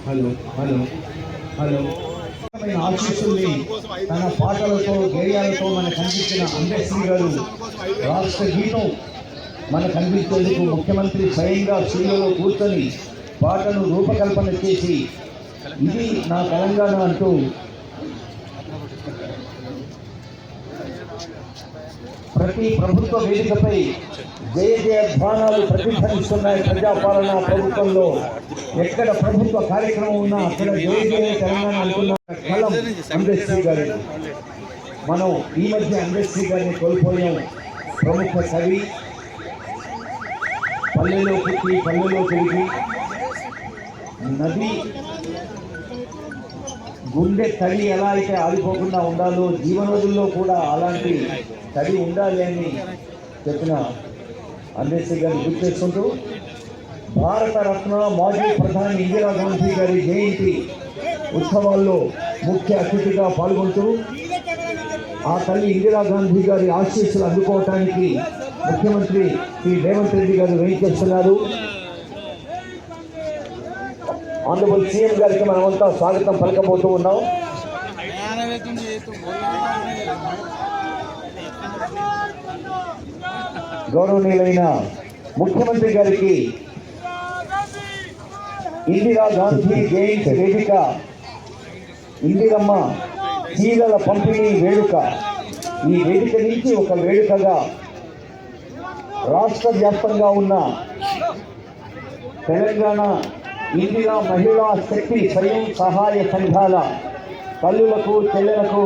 hello hello hello. తన పాటలతో గేయాలతో మనకు కనిపించిన అంబేద్కర్ గారు రాష్ట్ర గీతం మనకు అందించేందుకు ముఖ్యమంత్రి స్వయంగా స్టూడియోలో కూర్చొని పాటను రూపకల్పన చేసి ఇది నా తెలంగాణ అంటూ ప్రతి ప్రభుత్వ వేదికపై జయ జయధ్వానాలు ప్రతిధ్వనిస్తున్నాయి ప్రజాపాలన ప్రభుత్వంలో. ఎక్కడ ప్రభుత్వ కార్యక్రమం ఉన్నా అక్కడ జయ జయ తెలంగాణ అంటున్న కలం అంబేద్కర్ గారి. మనం ఈ మధ్య అంబేద్కర్ గారిని కోల్పోయాం. ప్రముఖ కవి పల్లెలో పుట్టి పల్లెలో పెరిగి నది గుండె తడి ఎలా అయితే ఆగిపోకుండా ఉండాలో జీవనదుల్లో కూడా అలాంటి తడి ఉండాలి అని చెప్పిన అంబేద్కర్ గారిని గుర్తు చేసుకుంటూ భారత రత్న మాజీ ప్రధాని ఇందిరాగాంధీ గారి జయంతి ఉత్సవాల్లో ముఖ్య అతిథిగా పాల్గొంటూ ఆ తల్లి ఇందిరాగాంధీ గారి ఆశీస్సులు అందుకోవటానికి ముఖ్యమంత్రి శ్రీ రేవంత్ రెడ్డి గారు వెయిట్ చేస్తున్నారు. ఆనరబుల్ సీఎం గారికి మనమంతా స్వాగతం పలకబోతూ ఉన్నాం. గౌరవనీయులైన ముఖ్యమంత్రి గారికి ఇందిరా గాంధీ జయంతి వేదిక ఇందిరమ్మ చీరల పంపిణీ వేడుక. ఈ వేదిక నుంచి ఒక వేడుకగా రాష్ట్ర వ్యాప్తంగా ఉన్న తెలంగాణ ఇందిరా మహిళా శక్తి స్వయం సహాయ సంఘాల తల్లులకు చెల్లెలకు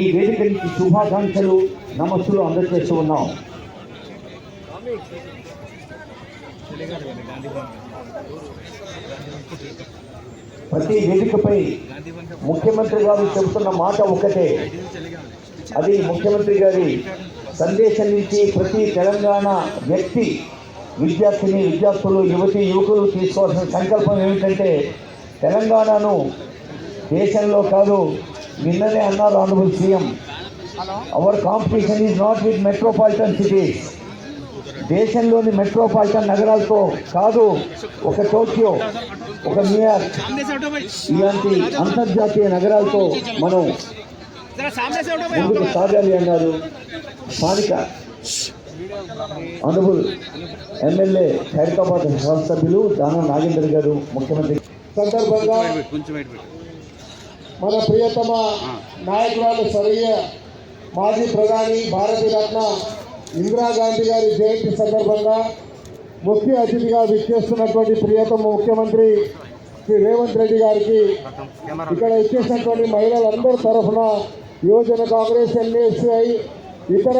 ఈ వేదిక నుంచి శుభాకాంక్షలు నమస్సులు అందజేస్తూ ఉన్నాం. ప్రతి వేదికపై ముఖ్యమంత్రి గారు చెబుతున్న మాట ఒక్కటే. అది ముఖ్యమంత్రి గారి సందేశం నుంచి ప్రతి తెలంగాణ వ్యక్తి విద్యార్థిని విద్యార్థులు యువతి యువకులు తీసుకోవాల్సిన సంకల్పం ఏమిటంటే తెలంగాణను దేశంలో కాదు నిన్ననే అన్నారు honourable CM. Our competition is not with metropolitan cities దేశంలోని మెట్రోపాలిటన్ నగరాలతో కాదు ఒక టోక్యో ఒక న్యూయార్క్ ఇలాంటి అంతర్జాతీయ నగరాలతో మనం ముందుకు సాగాలి అన్నారు. స్థానిక అనుభుల్ ఎమ్మెల్యే ఖైరతాబాద్ శాసనసభ్యులు దానా నాగేందర్ గారు ముఖ్యమంత్రి. సందర్భంగా మన ప్రియతమ నాయకురాలు స్వర్గీయ మాజీ ప్రధాని భారత రత్న ఇందిరాగాంధీ గారి జయంతి సందర్భంగా ముఖ్య అతిథిగా విచ్చేస్తున్నటువంటి ప్రియతమ ముఖ్యమంత్రి శ్రీ రేవంత్ రెడ్డి గారికి ఇక్కడ ఇచ్చేసినటువంటి మహిళలందరి తరఫున యువజన కాంగ్రెస్ ఎన్ఎస్ఐ ఇతర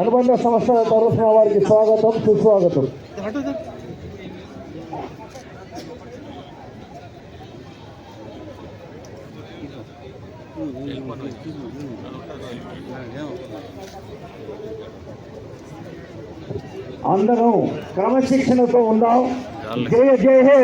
అనుబంధ సంస్థల తరఫున వారికి స్వాగతం సుస్వాగతం. అందరం క్రమశిక్షణతో ఉందాం. జయ జయ హే